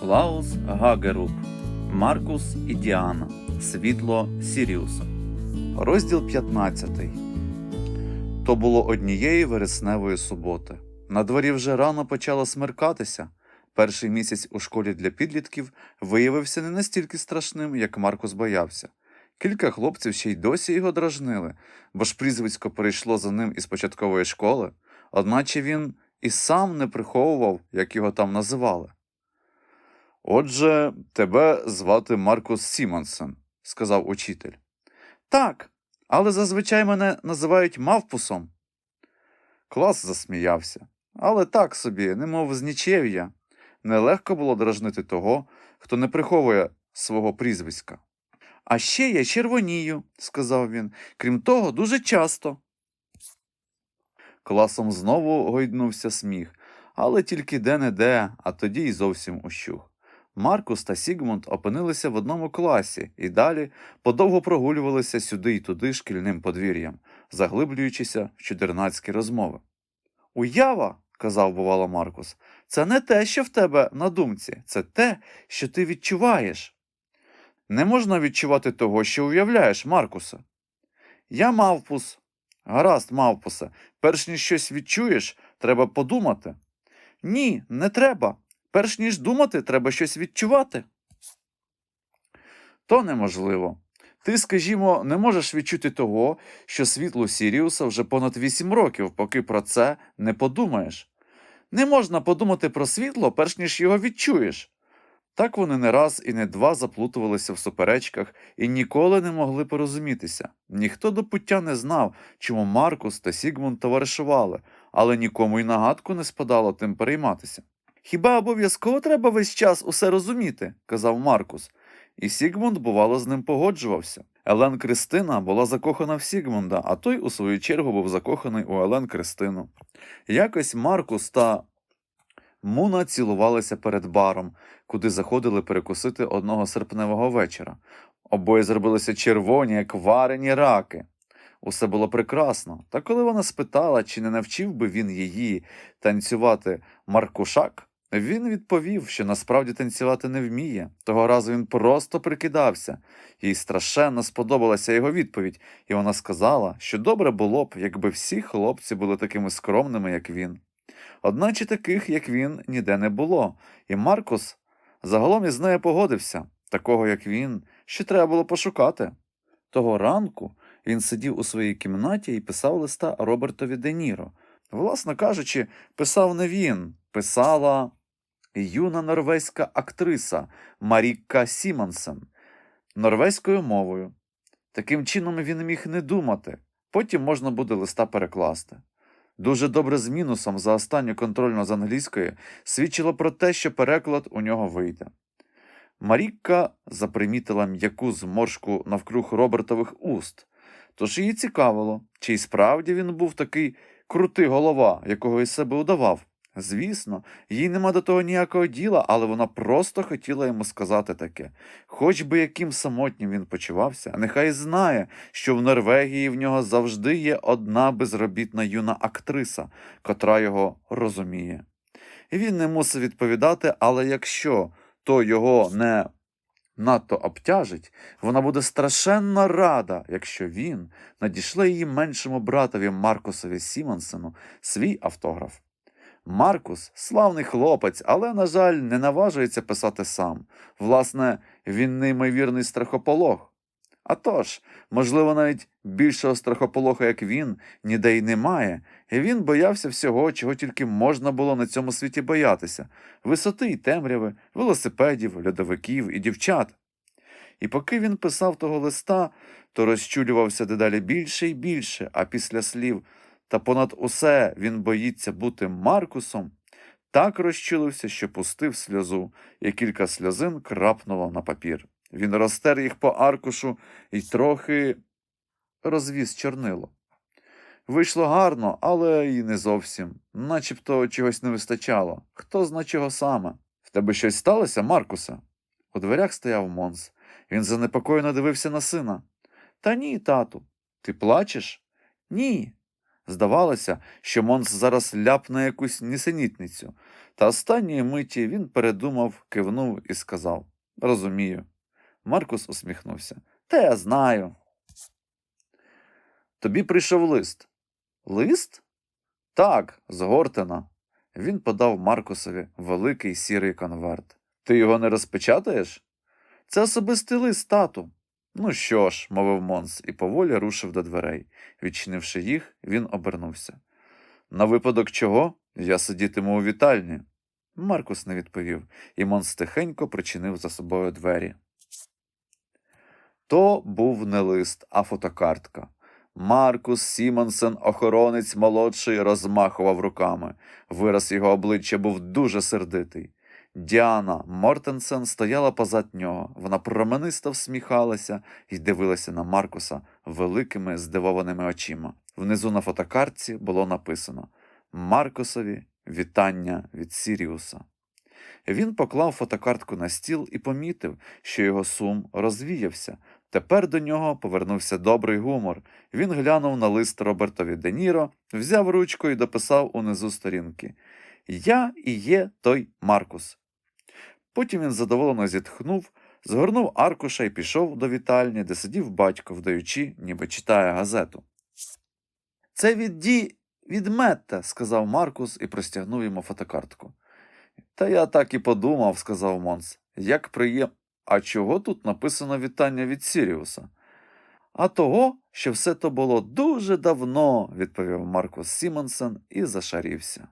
Клаус Гагеруб, Маркус і Діана. Світло Сіріуса. Розділ 15. То було однієї вересневої суботи. На дворі вже рано почало смеркатися. Перший місяць у школі для підлітків виявився не настільки страшним, як Маркус боявся. Кілька хлопців ще й досі його дражнили, бо ж прізвисько перейшло за ним із початкової школи, одначе він і сам не приховував, як його там називали. Отже, тебе звати Маркус Сімонсен, сказав учитель. Так, але зазвичай мене називають мавпусом. Клас засміявся, але так собі, немов з нічев'я. Нелегко було дражнити того, хто не приховує свого прізвиська. А ще я червонію, сказав він, крім того, дуже часто. Класом знову гойднувся сміх, але тільки де-не-де, а тоді й зовсім ущух. Маркус та Сігмунд опинилися в одному класі і далі подовго прогулювалися сюди й туди шкільним подвір'ям, заглиблюючися в чудернацькі розмови. Уява, казав бувало Маркус, це не те, що в тебе на думці, це те, що ти відчуваєш. Не можна відчувати того, що уявляєш, Маркусе. Я мавпус. Гаразд, мавпусе, перш ніж щось відчуєш, треба подумати. Ні, не треба. Перш ніж думати, треба щось відчувати. То неможливо. Ти, скажімо, не можеш відчути того, що світло Сіріуса вже понад вісім років, поки про це не подумаєш. Не можна подумати про світло, перш ніж його відчуєш. Так вони не раз і не два заплутувалися в суперечках і ніколи не могли порозумітися. Ніхто до пуття не знав, чому Маркус та Сігмунд товаришували, але нікому й нагадку не спадало тим перейматися. Хіба обов'язково треба весь час усе розуміти, казав Маркус, і Сігмунд, бувало, з ним погоджувався. Елен Кристина була закохана в Сігмунда, а той, у свою чергу, був закоханий у Елен Кристину. Якось Маркус та Муна цілувалися перед баром, куди заходили перекусити одного серпневого вечора. Обоє зробилися червоні, як варені раки. Усе було прекрасно, та коли вона спитала, чи не навчив би він її танцювати Маркушак, він відповів, що насправді танцювати не вміє. Того разу він просто прикидався. Їй страшенно сподобалася його відповідь, і вона сказала, що добре було б, якби всі хлопці були такими скромними, як він. Одначе таких, як він, ніде не було, і Маркус загалом із нею погодився такого, як він, ще треба було пошукати. Того ранку він сидів у своїй кімнаті і писав листа Робертові Де Ніро. Власно кажучи, писав не він, писала юна норвезька актриса Марікка Сімонсен норвезькою мовою. Таким чином він міг не думати, потім можна буде листа перекласти. Дуже добре з мінусом за останню контрольну з англійської свідчило про те, що переклад у нього вийде. Марікка запримітила м'яку зморшку навкруг Робертових уст, тож її цікавило, чи й справді він був такий крутий голова, якого із себе удавав. Звісно, їй нема до того ніякого діла, але вона просто хотіла йому сказати таке. Хоч би яким самотнім він почувався, нехай знає, що в Норвегії в нього завжди є одна безробітна юна актриса, котра його розуміє. І він не мусив відповідати, але якщо то його не надто обтяжить, вона буде страшенно рада, якщо він надішле її меншому братові Маркусові Сімонсену свій автограф. Маркус славний хлопець, але, на жаль, не наважується писати сам. Власне, він неймовірний страхополог. А тож, можливо, навіть більшого страхополога, як він, ніде й немає, і він боявся всього, чого тільки можна було на цьому світі боятися висоти й темряви, велосипедів, льодовиків і дівчат. І поки він писав того листа, то розчулювався дедалі більше і більше, а після слів та понад усе він боїться бути Маркусом, так розчулився, що пустив сльозу, і кілька сльозин крапнуло на папір. Він розтер їх по аркушу і трохи розвіз чорнило. Вийшло гарно, але й не зовсім, начебто чогось не вистачало. Хто зна чого саме? В тебе щось сталося, Маркусе? У дверях стояв Монс. Він занепокоєно дивився на сина. Та ні, тату. Ти плачеш? Ні. Здавалося, що Монс зараз ляпне якусь нісенітницю. Та останньої миті він передумав, кивнув і сказав Розумію. Маркус усміхнувся. Та я знаю. Тобі прийшов лист. Лист? Так, з Гортена. Він подав Маркусові великий сірий конверт. Ти його не розпечатаєш? Це особистий лист, тату. Ну що ж, мовив Монс і поволі рушив до дверей. Відчинивши їх, він обернувся. На випадок чого я сидітиму у вітальні. Маркус не відповів, і Монс тихенько причинив за собою двері. То був не лист, а фотокартка. Маркус Сімонсен, охоронець молодший, розмахував руками. Вираз його обличчя був дуже сердитий. Діана Мортенсен стояла позад нього. Вона променисто всміхалася і дивилася на Маркуса великими здивованими очима. Внизу на фотокартці було написано Маркусові вітання від Сіріуса. Він поклав фотокартку на стіл і помітив, що його сум розвіявся. Тепер до нього повернувся добрий гумор. Він глянув на лист Робертові Де Ніро, взяв ручку і дописав унизу сторінки Я і є той Маркус. Потім він задоволено зітхнув, згорнув аркуша і пішов до вітальні, де сидів батько, вдаючи, ніби читає газету. Це від Ді... від Метта, сказав Маркус і простягнув йому фотокартку. Та я так і подумав, сказав Монс. Як приєм. А чого тут написано вітання від Сіріуса? А того, що все то було дуже давно, відповів Маркус Сімонсен і зашарівся.